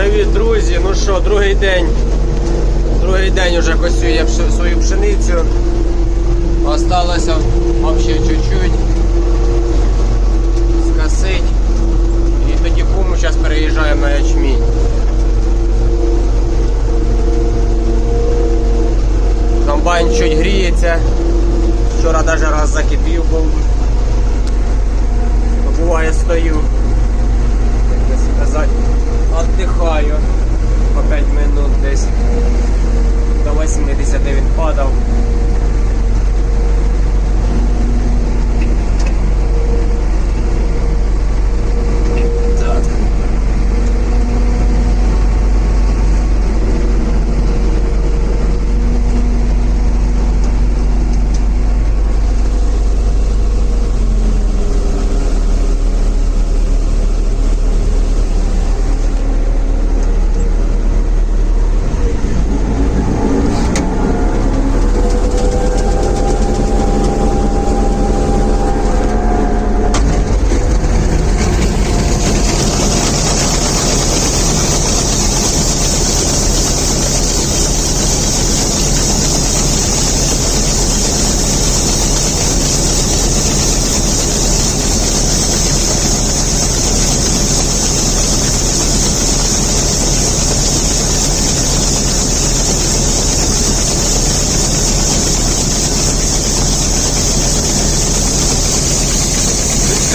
Привіт, друзі! Ну що, другий день. Другий день уже косю я свою пшеницю. Осталося взагалі чуть-чуть. Скосить. І тоді куму зараз переїжджаємо на ячмінь. Комбайн чуть гріється. Вчора навіть раз закипів був. Буває стою. Сказати, віддихаю по 5 минут десь. До 80 він падав. Так.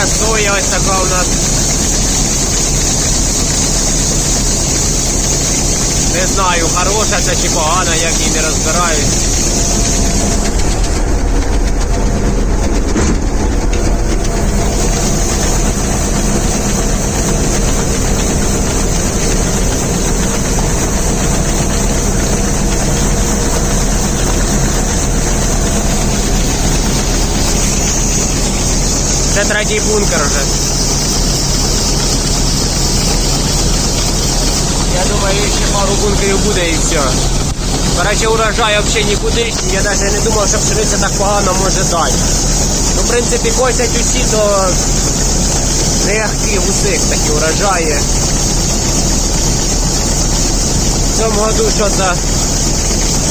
Людська ось така у нас. Не знаю, хороша це чи погана, як її не розбираюсь. Це третій бункер вже. Я думаю, ще пару бункерів буде і все. Короче, урожай взагалі нікудишній. Я навіть не думав, що пшениця так погано може дати. Ну, в принципі, косять усі, то не в усіх такі урожаї. В цьому году щось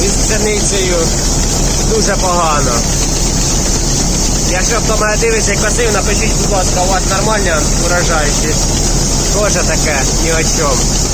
із пшеницею дуже погано. Якщо хто мене дивиться і косив, напишіть, будь ласка, у вас нормальні урожай чи теж таке ні о чому.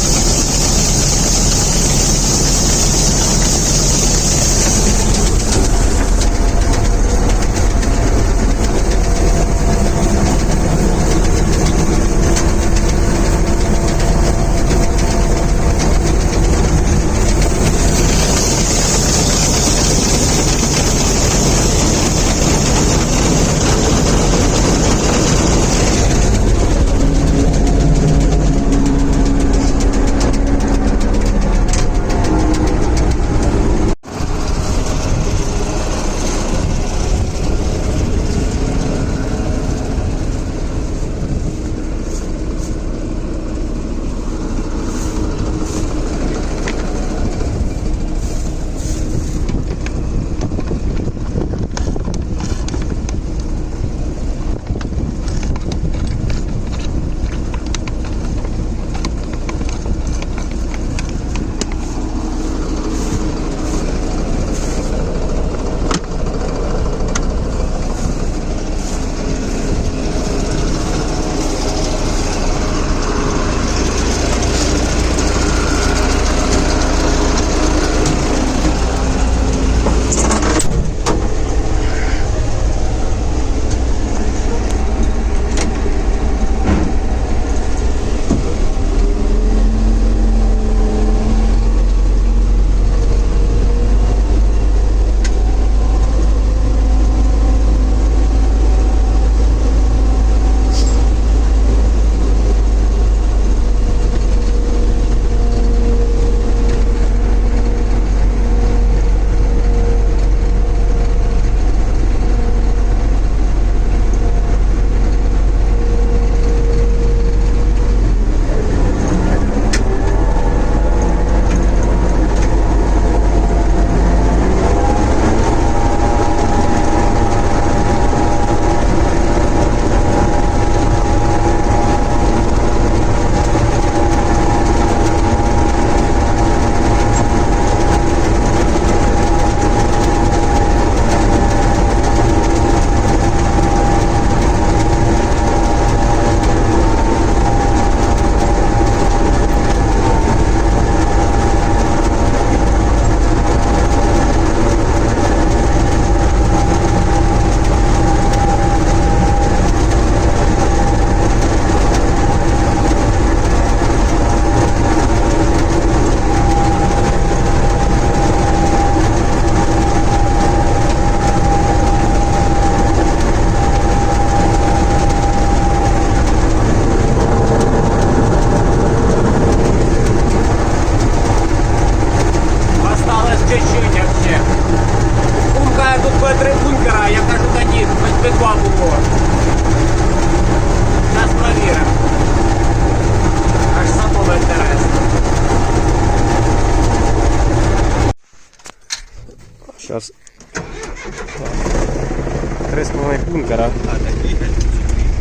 З половиною бункера. А, так їхати.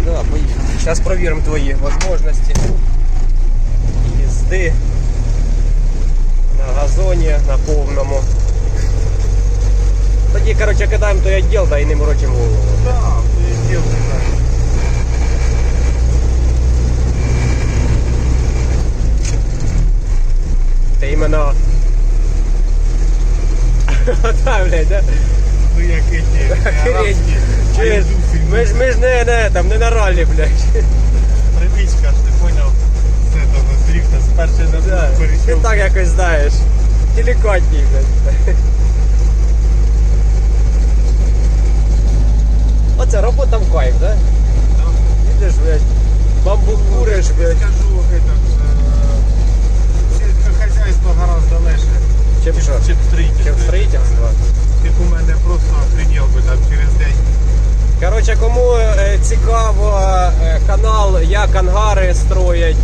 Да, поїхали. Зараз перевіримо твої можливості їзди на газоні на повному. Тоді, коротше, кидаємо той відділ, да і не морочимо голову. Так, ти діл не знаю. Ти іменно. Так, блядь, да? Ну як і ті. Чуєш? Ми ж, ми ж не, не, там, не на ралі, блядь. Привичка ж, ти поняв. Це того дріфта з першої на Да. другу Ти перейшов. так якось знаєш. Делікатній, блядь. Оце робота в кайф, да? Їдеш, блядь, бамбук куриш, блядь. Скажу, этот, е, сільське хазяйство гораздо легше, Чим що? чим строїтельство. Чим строїтельство. Тип у мене просто приділ би там через день. Коротше, кому е, цікаво е, канал, як ангари строять,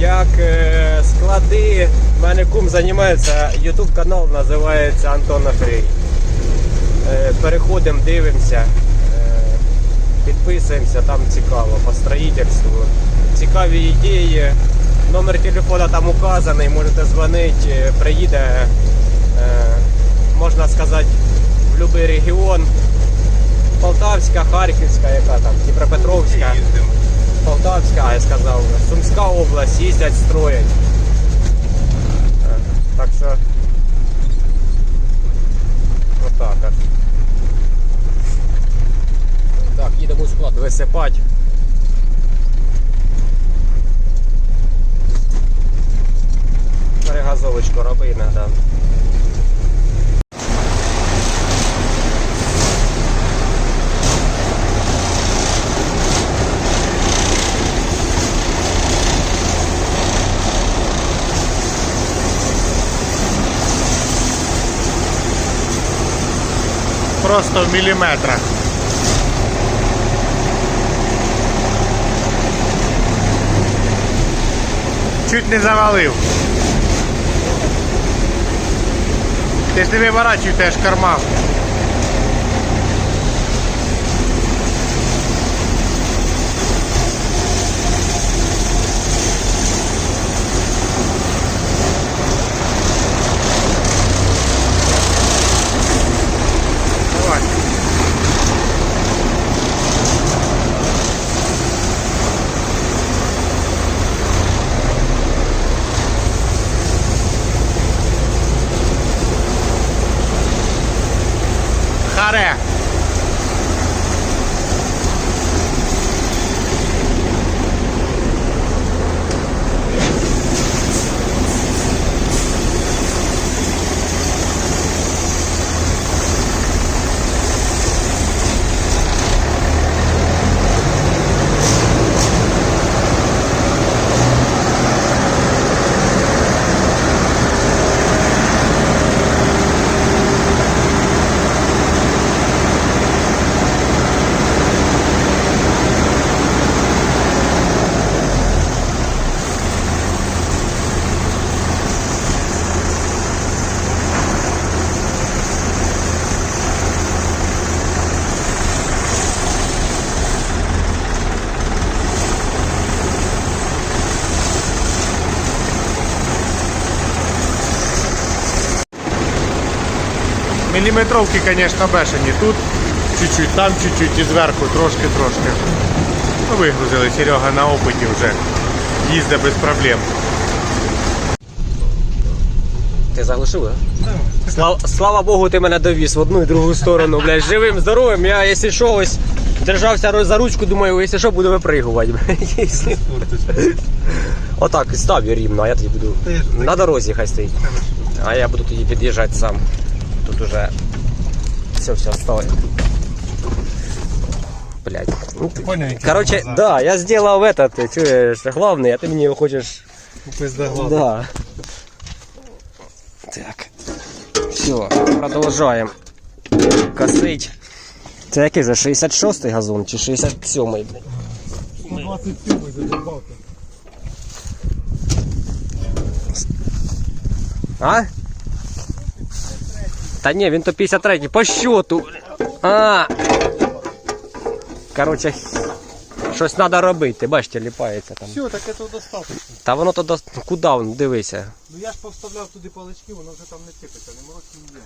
як е, склади. У мене кум займається, YouTube канал називається Антон Афрій. Е, переходимо, дивимося, підписуємося, там цікаво по строїтельству. Цікаві ідеї. Номер телефона там указаний, можете дзвонити, приїде, можна сказати, в будь-який регіон. Полтавська, Харківська, яка там, Дніпропетровська. Полтавська, а я сказав, Сумська область, їздять, строять. Так що. Отак от. Так, їдемо у склад висипати. Перегазовочку роби треба. Просто в міліметрах. Чуть не завалив. Ти ж не виворачуй теж карма. Міліметровки, звісно, бешені. Тут чуть-чуть, там чуть-чуть і зверху трошки-трошки. Ну, вигрузили Серега на опиті вже. Їздить без проблем. Ти заглушив, да? Слава, слава Богу, ти мене довіз в одну і другу сторону, блядь, живим, здоровим. Я, якщо що, ось держався за ручку, думаю, якщо що, буду випригувати. Отак, став рівно, а я тоді буду на дорозі хай стоїть. А я буду тоді під'їжджати сам. Тут уже все, все, вставай. Блять. Ну, ти- Понял, які Короче, глаза? да, я сделал этот, ты чуешь, главный, а ты мне его хочешь Пизда Да. Так. Все, продовжаємо косить. Це який же 66-й газон чи 67-й? блін? 27 задобавка. А? Та ні, він то 53 по счету. А. Короче, щось треба робити. Бачите, ліпається там. Все, так це достатньо. Та воно то до... Куди воно? Дивися. Ну я ж повставляв туди палички, воно вже там не типиться, не мороз не є.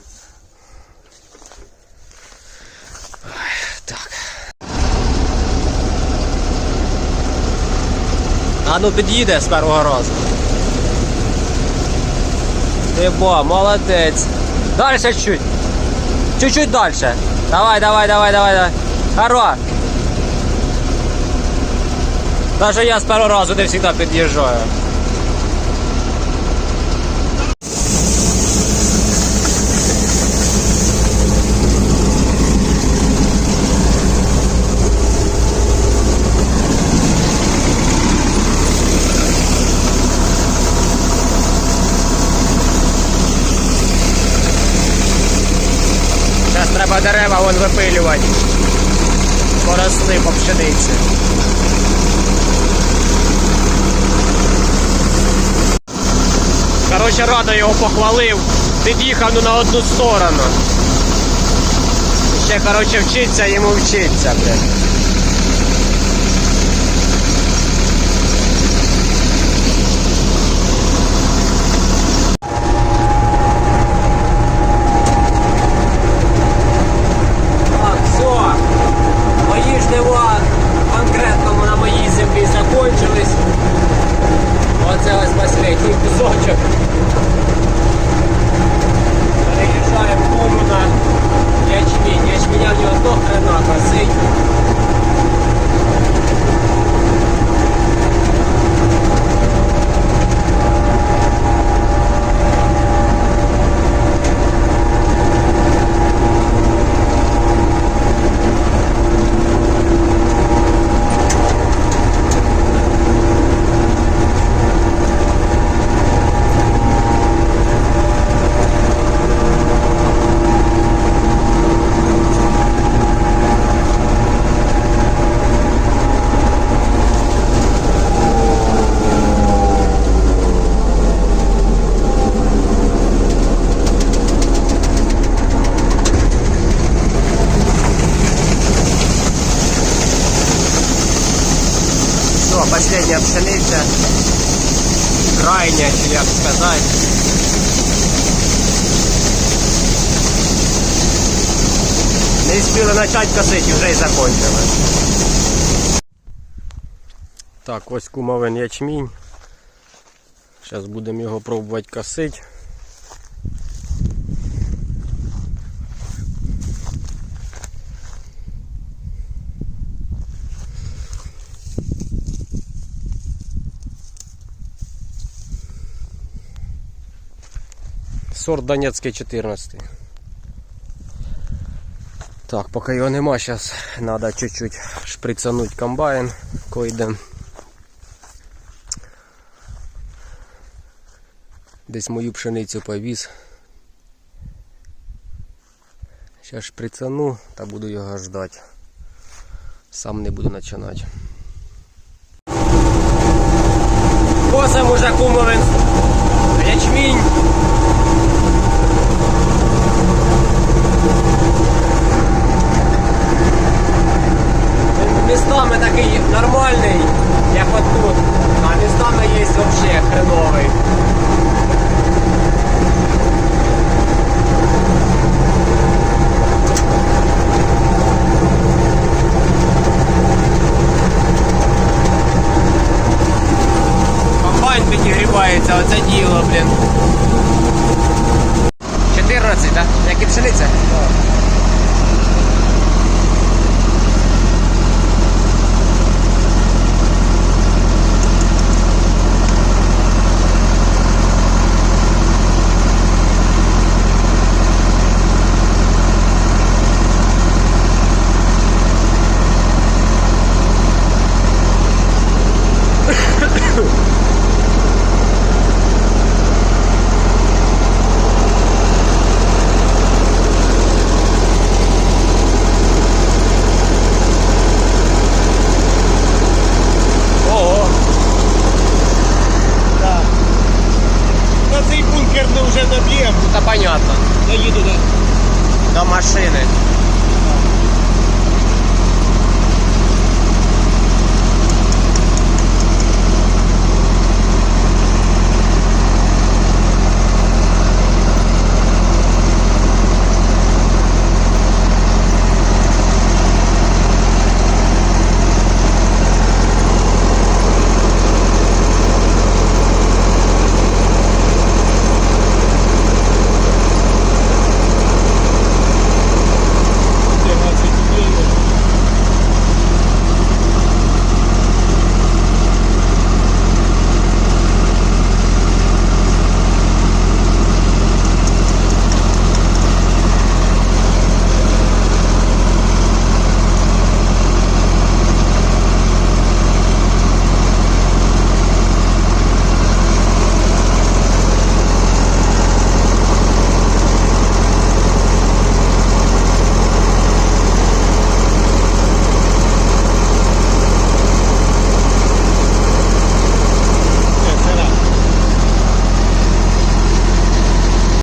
Так. А ну під'їде з першого разу. Ти бо, молодець. Далі чуть. Чуть-чуть далі. Давай, давай, давай, давай, давай. Хоро. Даже я з першого разу не завжди під'їжджаю. Дерева вон випилювати. Поросли по пшениці. Коротше, рада його похвалив. Під'їхав ну, на одну сторону. Ще, коротше, вчиться йому вчиться, блядь. Так, все. Мої жнива конкретно на моїй землі закончились. Оце ось останній кусочок. Переїжджаємо кому на ячмінь. Ячменя в нього до хрена косить. Все, последняя пшениця. Крайня, чи як сказати. Не встигли почати косити, вже й закончили. Так, ось кумовин ячмінь. Зараз будемо його пробувати косити. Сорт Донецький 14. Так, поки його нема, зараз треба чуть-чуть шприцануть комбайн койдем. Десь мою пшеницю повіз. Зараз шприцану та буду його ждати. Сам не буду починати. Косим уже кумовин ячмінь. Містами такий нормальний, як от тут, а містами є взагалі хреновий.